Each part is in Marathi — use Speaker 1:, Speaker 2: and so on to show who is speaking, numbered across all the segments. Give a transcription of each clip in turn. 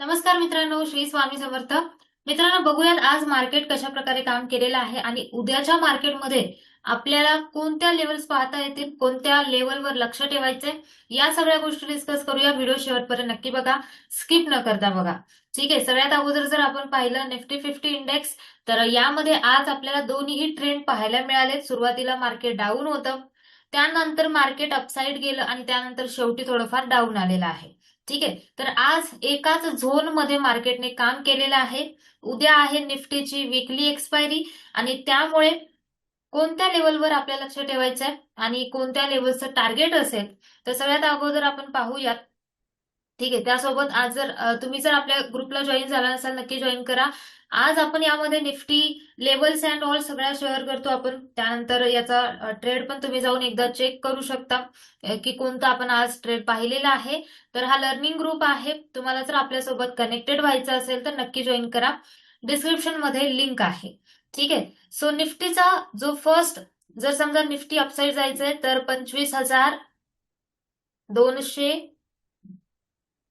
Speaker 1: नमस्कार मित्रांनो श्री स्वामी समर्थ. मित्रांनो बघूयात आज मार्केट कशा प्रकारे काम केलेलं आहे आणि उद्याच्या मार्केटमध्ये आपल्याला कोणत्या लेवल्स पाहता येतील कोणत्या लेवलवर लक्ष ठेवायचंय या सगळ्या गोष्टी डिस्कस करूया. व्हिडिओ शेवटपर्यंत नक्की बघा. स्किप न करता बघा. ठीक आहे सगळ्यात अगोदर जर आपण पाहिलं निफ्टी फिफ्टी इंडेक्स तर यामध्ये आज आपल्याला दोन्ही ट्रेंड पाहायला मिळाले. सुरुवातीला मार्केट डाऊन होतं. त्यानंतर मार्केट अपसाईड गेलं आणि त्यानंतर शेवटी थोडंफार डाऊन आलेलं आहे. ठीक आहे? तर आज एकाच झोनमध्ये मार्केटने काम केलेलं आहे. उद्या आहे निफ्टीची विकली एक्सपायरी आणि त्यामुळे कोणत्या लेवलवर आपल्याला लक्ष ठेवायचं आहे आणि कोणत्या लेवलचं टार्गेट असेल तर सगळ्यात अगोदर आपण पाहूयात ठीक आहे. त्यासोबत आज जर तुम्ही जर आपल्या ग्रुपला जॉईन झाला नसाल नक्की जॉईन करा. आज आपण यामध्ये निफ्टी लेवल्स अँड ऑल सगळ्या शेअर करतो आपण. त्यानंतर याचा ट्रेड पण तुम्ही जाऊन एकदा चेक करू शकता की कोणता आपण आज ट्रेड पाहिलेला आहे. तर हा लर्निंग ग्रुप आहे. तुम्हाला जर आपल्यासोबत कनेक्टेड व्हायचं असेल तर नक्की जॉईन करा. डिस्क्रिप्शनमध्ये लिंक आहे. ठीक आहे. सो निफ्टीचा जो फर्स्ट जर समजा निफ्टी अपसाईड जायचंय तर पंचवीस हजार दोनशे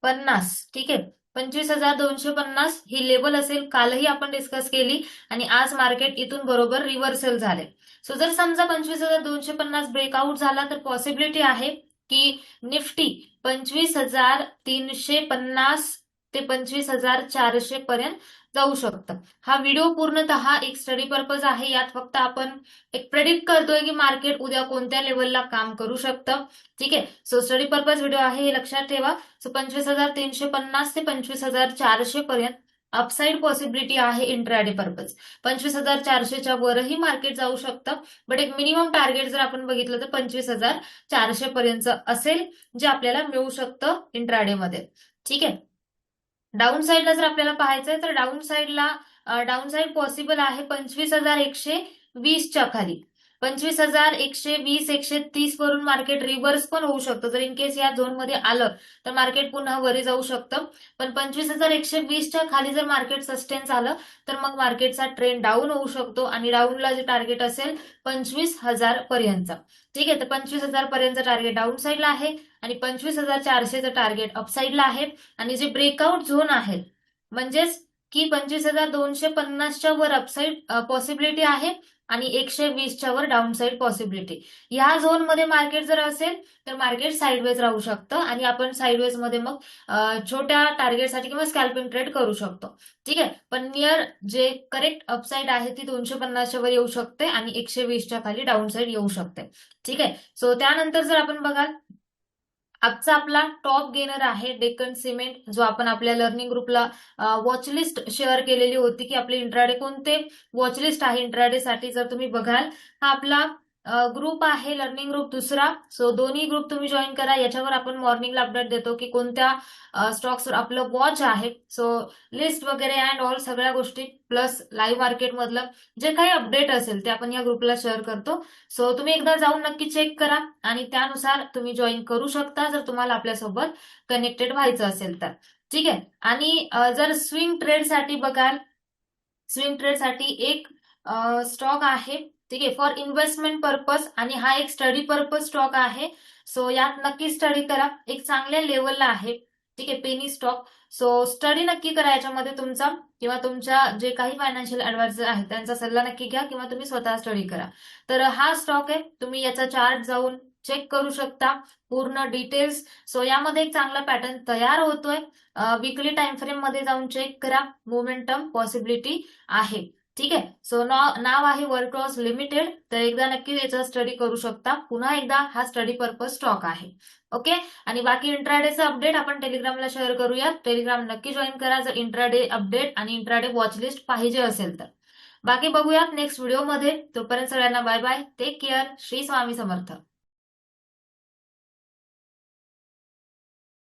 Speaker 1: पन्नास. ठीक आहे? पंचवीस हजार दोनशे पन्नास ही लेवल असेल कालही आपण डिस्कस केली आणि आज मार्केट इथून बरोबर रिव्हर्सल झाले सो जर समजा पंचवीस हजार दोनशे पन्नास ब्रेकआउट झाला तर पॉसिबिलिटी आहे की निफ्टी पंचवीस हजार तीनशे पन्नास ते पंचवीस हजार चारशे पर्यंत जाऊ शकतं. हा व्हिडिओ पूर्णतः एक स्टडी पर्पज आहे. यात फक्त आपण एक प्रेडिक्ट करतोय की मार्केट उद्या कोणत्या लेवलला काम करू शकतं. ठीक आहे? सो स्टडी पर्पज व्हिडिओ आहे. हे लक्षात ठेवा. सो पंचवीस हजार तीनशे पन्नास ते पंचवीस हजार चारशे पर्यंत अपसाईड पॉसिबिलिटी आहे इंट्राडे पर्पज पंचवीस हजार चारशेच्या वरही मार्केट जाऊ शकतं. बट एक मिनिमम टार्गेट जर आपण बघितलं तर पंचवीस हजार चारशे पर्यंत असेल जे आपल्याला मिळू शकतं इंट्राडे मध्ये. ठीक आहे? डाऊन साईडला जर आपल्याला पाहायचंय तर डाऊन साईडला डाऊन साईड पॉसिबल आहे पंचवीस हजार एकशे वीसच्या खाली. पंचवीस हजार एकशे वीस एकशे तीस वरून मार्केट रिव्हर्स पण होऊ शकतं. जर इन केस या झोनमध्ये आलं तर मार्केट पुन्हा वरी जाऊ शकतं. पण पंचवीस हजार एकशे वीसच्या खाली जर मार्केट सस्टेन झालं तर मग मार्केटचा ट्रेंड डाऊन होऊ शकतो आणि डाऊनला जे टार्गेट असेल पंचवीस हजार पर्यंतचा. ठीक आहे तर पंचवीस हजार पर्यंत टार्गेट डाऊन साईडला आहे आणि पंचवीस हजार चारशेचं टार्गेट अपसाईडला आहे. आणि जे ब्रेकआउट झोन आहे म्हणजेच की पंचवीस हजार दोनशे पन्नासच्या वर अपसाईड पॉसिबिलिटी आहे आणि एकशे वीसच्या वर डाऊन साईड पॉसिबिलिटी या झोनमध्ये मार्केट जर असेल तर मार्केट साईडवेज राहू शकतं आणि आपण साईडवेजमध्ये मग छोट्या टार्गेटसाठी किंवा स्कॅल्पिंग ट्रेड करू शकतो. ठीक आहे? पण नियर जे करेक्ट अपसाईड आहे ती दोनशे पन्नासच्या वर येऊ शकते आणि एकशे वीसच्या खाली डाऊन साईड येऊ शकते. ठीक आहे? सो त्यानंतर जर आपण बघाल आजचा आपला टॉप गेनर आहे डेक्कन सिमेंट जो आपण आपल्या लर्निंग ग्रुपला वॉचलिस्ट शेअर केलेली होती की आपले इंट्राडे कोणते? वॉचलिस्ट आहे इंट्राडे साठी जर तुम्ही बघाल हा आपला ग्रुप आहे लर्निंग ग्रुप दुसरा. सो दोन्ही ग्रुप तुम्ही जॉईन करा. याच्यावर आपण मॉर्निंगला अपडेट देतो की कोणत्या स्टॉक्सवर आपलं वॉच आहे. सो लिस्ट वगैरे अँड ऑल सगळ्या गोष्टी प्लस लाईव्ह मार्केटमधलं जे काही अपडेट असेल ते आपण या ग्रुपला शेअर करतो. सो तुम्ही एकदा जाऊन नक्की चेक करा आणि त्यानुसार तुम्ही जॉईन करू शकता जर तुम्हाला आपल्यासोबत कनेक्टेड व्हायचं असेल तर. ठीक आहे? आणि जर स्विंग ट्रेडसाठी बघाल स्विंग ट्रेडसाठी एक स्टॉक आहे. ठीक आहे? फॉर इन्व्हेस्टमेंट पर्पज आणि हा एक स्टडी पर्पज स्टॉक आहे. सो यात नक्की स्टडी करा. एक चांगल्या लेवलला आहे. ठीक आहे? पेनी स्टॉक सो स्टडी नक्की करा याच्यामध्ये तुमचा. किंवा तुमच्या जे काही फायनान्शियल ऍडवायझर आहेत त्यांचा सल्ला नक्की घ्या. किंवा तुम्ही स्वतः स्टडी करा. तर हा स्टॉक आहे. तुम्ही याचा चार्ट जाऊन चेक करू शकता. पूर्ण डिटेल्स सो यामध्ये एक चांगला पॅटर्न तयार होतोय. विकली टाइम फ्रेममध्ये जाऊन चेक करा. मोमेंटम पॉसिबिलिटी आहे. ठीक आहे? सो नाव आहे वर्कॉस लिमिटेड तर एकदा नक्की याचा स्टडी करू शकता. पुन्हा एकदा हा स्टडी पर्पज स्टॉक आहे. ओके आणि बाकी इंट्राडेचं अपडेट आपण टेलिग्रामला शेअर करूया टेलिग्राम नक्की जॉईन करा. जर इंट्राडे अपडेट आणि इंट्राडे वॉचलिस्ट पाहिजे असेल तर. बाकी बघूयात नेक्स्ट व्हिडिओमध्ये तोपर्यंत सगळ्यांना bye bye take care Shri Swami Samarth.